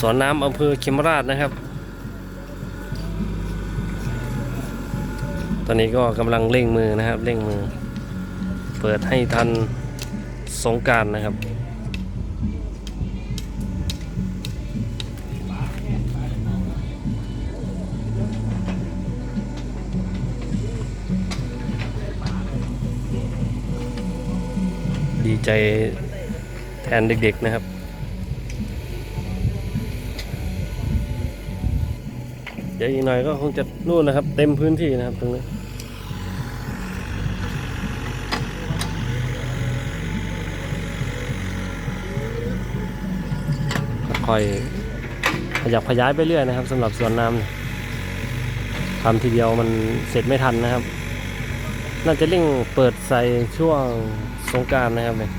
สวนน้ำอำเภอเขมราชนะครับ ตอนนี้ก็กำลังเร่งมือนะครับเร่งมือ เปิดให้ทันสงการนะครับดีใจแทนเด็กๆนะครับ ดี๋ยวอีกหน่อยก็คงจะนู่นนะครับ เต็มพื้นที่นะครับตรงนี้ค่อยขยับขยายไปเรื่อยนะครับสำหรับสวนน้ำทำทีเดียวมันเสร็จไม่ทันนะครับ น่าจะเร่งเปิดใส่ช่วงสงการนะครับเนี่ย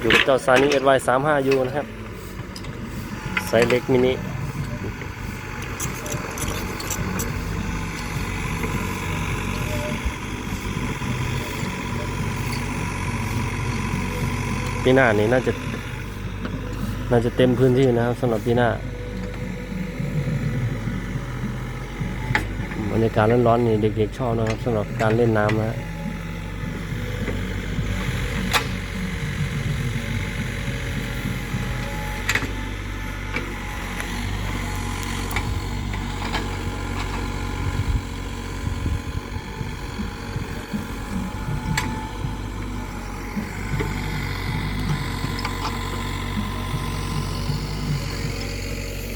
อยู่กับเจ้าซานี่เอ็ดไวสามห้ายูนะครับไซส์เล็กมินิปีหน้านี้น่าจะ น่าจะเต็มพื้นที่นะครับสำหรับปีหน้าบรรยากาศร้อนๆนี่เด็กๆชอบนะครับสำหรับการเล่นน้ำนะ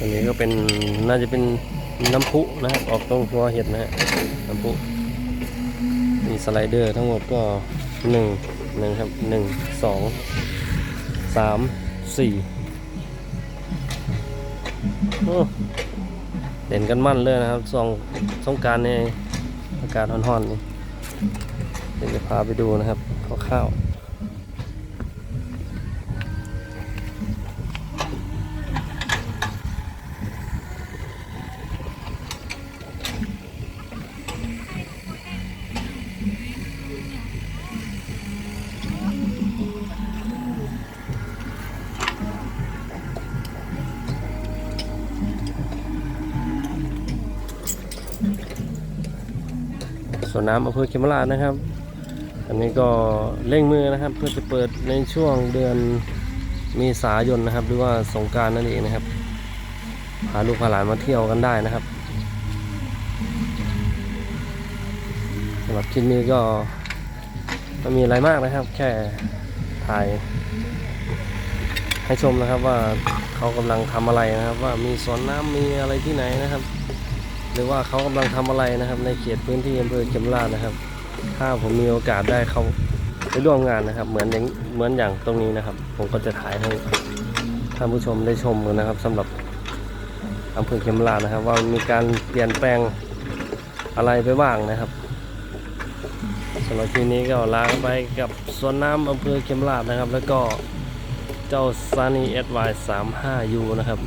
อันนี้ก็เป็นน่าจะเป็นน้ำพุนะครับออกตรงตัวเห็ดนะฮะน้ำพุมีสไลเดอร์ทั้งหมดก็หนึ่งหนึ่งครับหนึ่งสองสามสี่เด่นกันมั่นเลยนะครับสองสงการในอากาศร้อนๆนี่เดี๋ยวจะพาไปดูนะครับคร่าวๆ สวนน้ำอำเภอเขมราชนะครับ อันนี้ก็เร่งมือนะครับ เพื่อจะเปิดในช่วงเดือนเมีษายนนะครับ หรือว่าสงการนั่นเองนะครับพาลูกพาหลานมาเที่ยวกันได้นะครับสำหรับคลิปนี้ก็ไม่มีอะไรมากนะครับ แค่ถ่ายให้ชมนะครับว่าเขากำลังทำอะไรนะครับ ว่ามีสวนน้ำมีอะไรที่ไหนนะครับ หรือว่าเขากำลังทำอะไรนะครับ ในเขตพื้นที่อำเภอเขมราชนะครับ ถ้าผมมีโอกาสได้เขาไปร่วมงานนะครับ เหมือนอย่างเหมือนอย่างตรงนี้นะครับ ผมก็จะถ่ายให้ท่านผู้ชมได้ชมกันนะครับสำหรับอำเภอเขมราชนะครับ ว่ามีการเปลี่ยนแปลงอะไรไปบ้างนะครับสำหรับทีนี้ก็ลาไปกับสวนน้ำอำเภอเขมราชนะครับ แล้วก็เจ้าซานีเอสวายสามห้ายูนะครับ